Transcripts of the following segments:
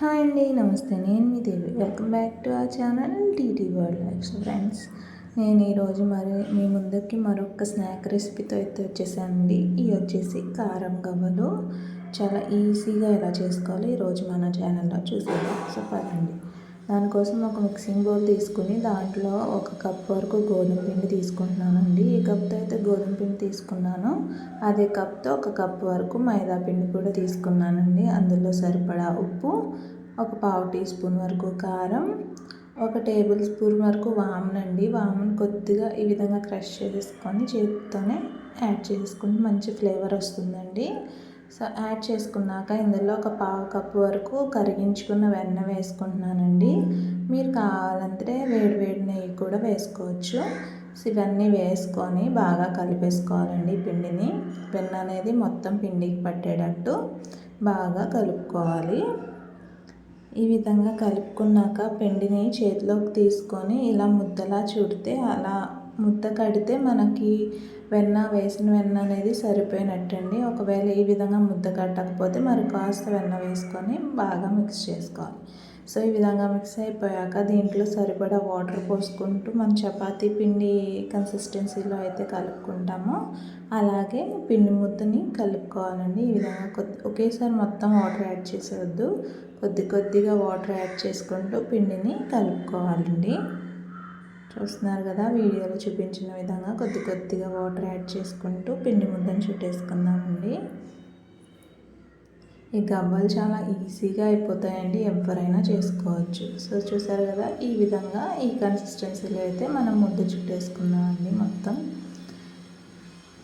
Hi అండి నమస్తే. నేను మీ దేవి. వెల్కమ్ బ్యాక్ టు ఆ channel TT world life friends నేను ఈరోజు మరి మీ ముందుకి మరొక స్నాక్ రెసిపీతో అయితే వచ్చేసానండి. ఇవి వచ్చేసి కారం గవ్వలు. చాలా ఈజీగా ఎలా చేసుకోవాలి ఈరోజు మన ఛానల్లో చూసేద్దాం. సో పదండి. దానికోసం ఒక మిక్సింగ్ బౌల్ తీసుకుని దాంట్లో ఒక కప్ వరకు గోధుమ పిండి తీసుకుంటున్నానండి. ఈ కప్తో అయితే గోధుమ పిండి తీసుకున్నాను. అదే కప్తో ఒక కప్ వరకు మైదా పిండి కూడా తీసుకున్నానండి. అందులో సరిపడా ఉప్పు ఒక పావు టీ స్పూన్ వరకు కారం ఒక టేబుల్ స్పూన్ వరకు వామనండి. వామన్ కొద్దిగా ఈ విధంగా క్రష్ చేసుకొని చేతితోనే యాడ్ చేసుకుంటే మంచి ఫ్లేవర్ వస్తుందండి. సో యాడ్ చేసుకున్నాక ఇందులో ఒక పావు కప్పు వరకు కరిగించుకున్న వెన్న వేసుకుంటున్నానండి. మీరు కావాలంటే వేడి వేడి నెయ్యి కూడా వేసుకోవచ్చు. సో ఇవన్నీ వేసుకొని బాగా కలిపేసుకోవాలండి పిండిని. వెన్న అనేది మొత్తం పిండికి పట్టేటట్టు బాగా కలుపుకోవాలి. ఈ విధంగా కలుపుకున్నాక పిండిని చేతిలోకి తీసుకొని ఇలా ముద్దలా చుడితే అలా ముద్ద కడితే మనకి వెన్న వేసిన వెన్న అనేది సరిపోయినట్టండి. ఒకవేళ ఈ విధంగా ముద్ద కట్టకపోతే మరి కాస్త వెన్న వేసుకొని బాగా మిక్స్ చేసుకోవాలి. సో ఈ విధంగా మిక్స్ అయిపోయాక దీంట్లో సరిపడా వాటర్ పోసుకుంటూ మన చపాతీ పిండి కన్సిస్టెన్సీలో అయితే కలుపుకుంటామో. అలాగే పిండి ముద్దని కలుపుకోవాలండి. ఈ విధంగా కొద్ది ఒకేసారి మొత్తం వాటర్ యాడ్ చేసేవద్దు కొద్ది కొద్దిగా వాటర్ యాడ్ చేసుకుంటూ పిండిని కలుపుకోవాలండి. చూస్తున్నారు కదా వీడియోలో చూపించిన విధంగా కొద్ది కొద్దిగా వాటర్ యాడ్ చేసుకుంటూ పిండి ముద్దను చుట్టేసుకుందామండి. ఈ గవ్వలు చాలా ఈజీగా అయిపోతాయండి ఎవరైనా చేసుకోవచ్చు. సో చూసారు కదా ఈ విధంగా ఈ కన్సిస్టెన్సీలో అయితే మనం ముద్ద చుట్టేసుకుందామండి మొత్తం.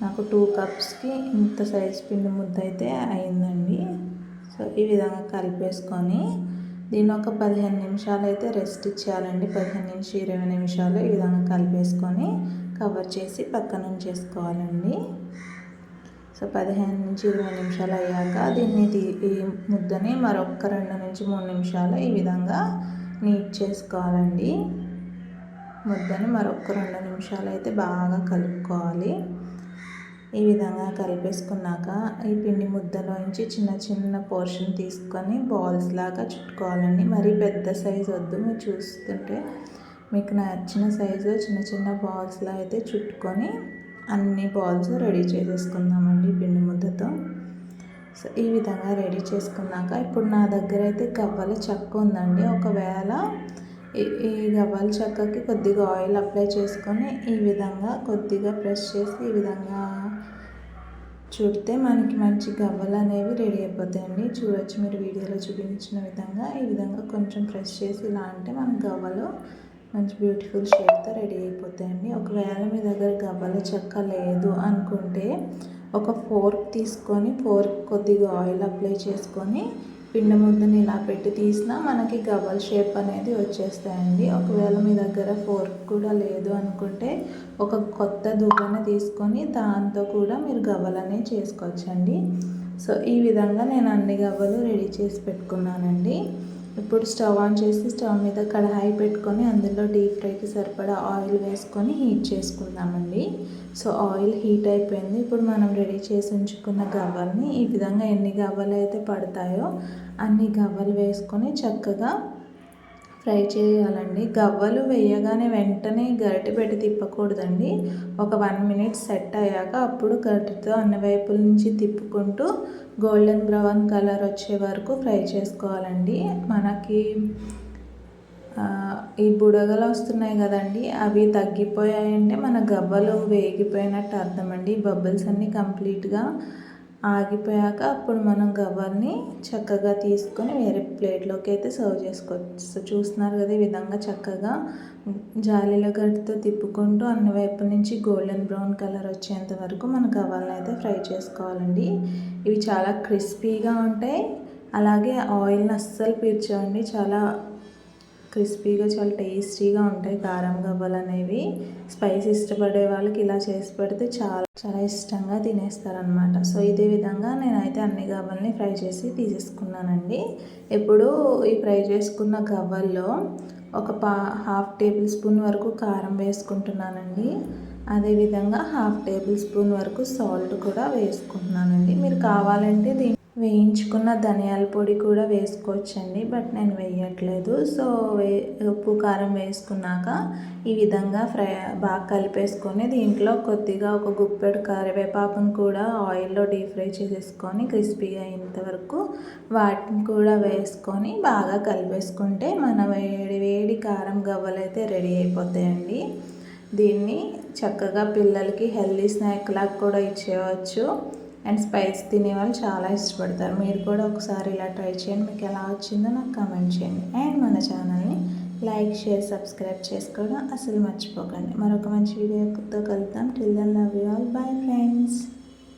నాకు టూ కప్స్కి ఇంత సైజ్ పిండి ముద్ద అయితే అయిందండి. సో ఈ విధంగా కలిపేసుకొని దీన్ని ఒక పదిహేను నిమిషాలు అయితే రెస్ట్ ఇచ్చేయాలండి. పదిహేను నుంచి ఇరవై నిమిషాలు ఈ విధంగా కలిపేసుకొని కవర్ చేసి పక్కన ఉంచేసుకోవాలండి. సో పదిహేను నుంచి ఇరవై నిమిషాలు అయ్యాక దీన్ని ఈ ముద్దని మరొక రెండు నుంచి మూడు నిమిషాలు ఈ విధంగా నీట్ చేసుకోవాలండి. ముద్దని మరొక రెండు నిమిషాలు అయితే బాగా కలుపుకోవాలి. ఈ విధంగా కలిపేసుకున్నాక ఈ పిండి ముద్దలోంచి చిన్న చిన్న పోర్షన్ తీసుకొని బాల్స్ లాగా చుట్టుకోవాలండి. మరీ పెద్ద సైజు వద్దు. మీరు చూస్తుంటే మీకు నచ్చిన సైజు చిన్న చిన్న బాల్స్లా అయితే చుట్టుకొని అన్ని బాల్స్ రెడీ చేసేసుకుందామండి పిండి ముద్దతో. సో ఈ విధంగా రెడీ చేసుకున్నాక ఇప్పుడు నా దగ్గర అయితే కవ్వల చెక్క ఉందండి. ఒకవేళ ఈ గవ్వల చెక్కకి కొద్దిగా ఆయిల్ అప్లై చేసుకొని ఈ విధంగా కొద్దిగా ప్రెస్ చేసి ఈ విధంగా చుడితే మనకి మంచి గవ్వలు అనేవి రెడీ అయిపోతాయండి. చూడొచ్చు మీరు వీడియోలో చూపించిన విధంగా ఈ విధంగా కొంచెం ప్రెస్ చేసి ఇలా అంటే మన గవ్వలు మంచి బ్యూటిఫుల్ షేప్తో రెడీ అయిపోతాయండి. ఒకవేళ మీ దగ్గర గవ్వల చెక్క లేదు అనుకుంటే ఒక ఫోర్క్ తీసుకొని ఫోర్క్ కొద్దిగా ఆయిల్ అప్లై చేసుకొని పిండి ముద్దని ఇలా పెట్టి తీసినా మనకి గవ్వల షేప్ అనేది వచ్చేస్తాయండి. ఒకవేళ మీ దగ్గర ఫోర్క్ కూడా లేదు అనుకుంటే ఒక కొత్త దువ్వని తీసుకొని దాంతో కూడా మీరు గవ్వలనే చేసుకోవచ్చండి. సో ఈ విధంగా నేను అన్ని గవ్వలు రెడీ చేసి పెట్టుకున్నానండి. ఇప్పుడు స్టవ్ ఆన్ చేసి స్టవ్ మీద కడాయి పెట్టుకొని అందులో డీప్ ఫ్రైకి సరిపడా ఆయిల్ వేసుకొని హీట్ చేసుకుందామండి. సో ఆయిల్ హీట్ అయిపోయింది. ఇప్పుడు మనం రెడీ చేసి ఉంచుకున్న గవ్వల్ని ఈ విధంగా ఎన్ని గవ్వలు అయితే పడతాయో అన్ని గవ్వలు వేసుకొని చక్కగా ఫ్రై చేయాలండి. గవ్వలు వేయగానే వెంటనే గరిటె పెట్టి తిప్పకూడదండి. ఒక వన్ మినిట్ సెట్ అయ్యాక అప్పుడు గరిటెతో అన్ని వైపుల నుంచి తిప్పుకుంటూ గోల్డెన్ బ్రౌన్ కలర్ వచ్చే వరకు ఫ్రై చేసుకోవాలండి. మనకి ఈ బుడగలు వస్తున్నాయి కదండి అవి తగ్గిపోయాయంటే మన గవ్వలు వేగిపోయినట్టు అర్థమండి. బబుల్స్ అన్నీ కంప్లీట్గా ఆగిపోయాక అప్పుడు మనం గవర్ని చక్కగా తీసుకొని వేరే ప్లేట్లోకి అయితే సర్వ్ చేసుకోవచ్చు. చూస్తున్నారు కదా ఈ విధంగా చక్కగా జాలీలో గట్టితో తిప్పుకుంటూ అన్ని వైపు నుంచి గోల్డెన్ బ్రౌన్ కలర్ వచ్చేంత వరకు మన గవర్ని అయితే ఫ్రై చేసుకోవాలండి. ఇవి చాలా క్రిస్పీగా ఉంటాయి. అలాగే ఆయిల్ని అస్సలు పీర్చండి చాలా క్రిస్పీగా చాలా టేస్టీగా ఉంటాయి కారం గవ్వలు అనేవి. స్పైస్ ఇష్టపడే వాళ్ళకి ఇలా చేసి పెడితే చాలా చాలా ఇష్టంగా తినేస్తారనమాట సో ఇదే విధంగా నేనైతే అన్ని గవ్వల్ని ఫ్రై చేసి తీసేసుకున్నానండి. ఇప్పుడు ఈ ఫ్రై చేసుకున్న గవ్వల్లో ఒక పా హాఫ్ టేబుల్ స్పూన్ వరకు కారం వేసుకుంటున్నానండి. అదేవిధంగా హాఫ్ టేబుల్ స్పూన్ వరకు సాల్ట్ కూడా వేసుకుంటున్నానండి. మీరు కావాలంటే దీని వేయించుకున్న ధనియాల పొడి కూడా వేసుకోవచ్చండి బట్ నేను వేయట్లేదు. సో వే ఉప్పు కారం వేసుకున్నాక ఈ విధంగా ఫ్రై బాగా కలిపేసుకొని దీంట్లో కొద్దిగా ఒక గుప్పెడు కరివేపాకును కూడా ఆయిల్లో డీప్ ఫ్రై చేసేసుకొని క్రిస్పీగా అయ్యేంత వరకు వాటిని కూడా వేసుకొని బాగా కలిపేసుకుంటే మన వేడి వేడి కారం గవ్వలు అయితే రెడీ అయిపోతాయండి. దీన్ని చక్కగా పిల్లలకి హెల్దీ స్నాక్ లాగా కూడా ఇచ్చేయవచ్చు. అండ్ స్పైస్ తినేవాళ్ళు చాలా ఇష్టపడతారు. మీరు కూడా ఒకసారి ఇలా ట్రై చేయండి. మీకు ఎలా వచ్చిందో నాకు కామెంట్ చేయండి. అండ్ మన ఛానల్ని లైక్ షేర్ సబ్స్క్రైబ్ చేసుకోవడం అసలు మర్చిపోకండి. మరొక మంచి వీడియోతో కలుద్దాం. Till then love you all. Bye friends.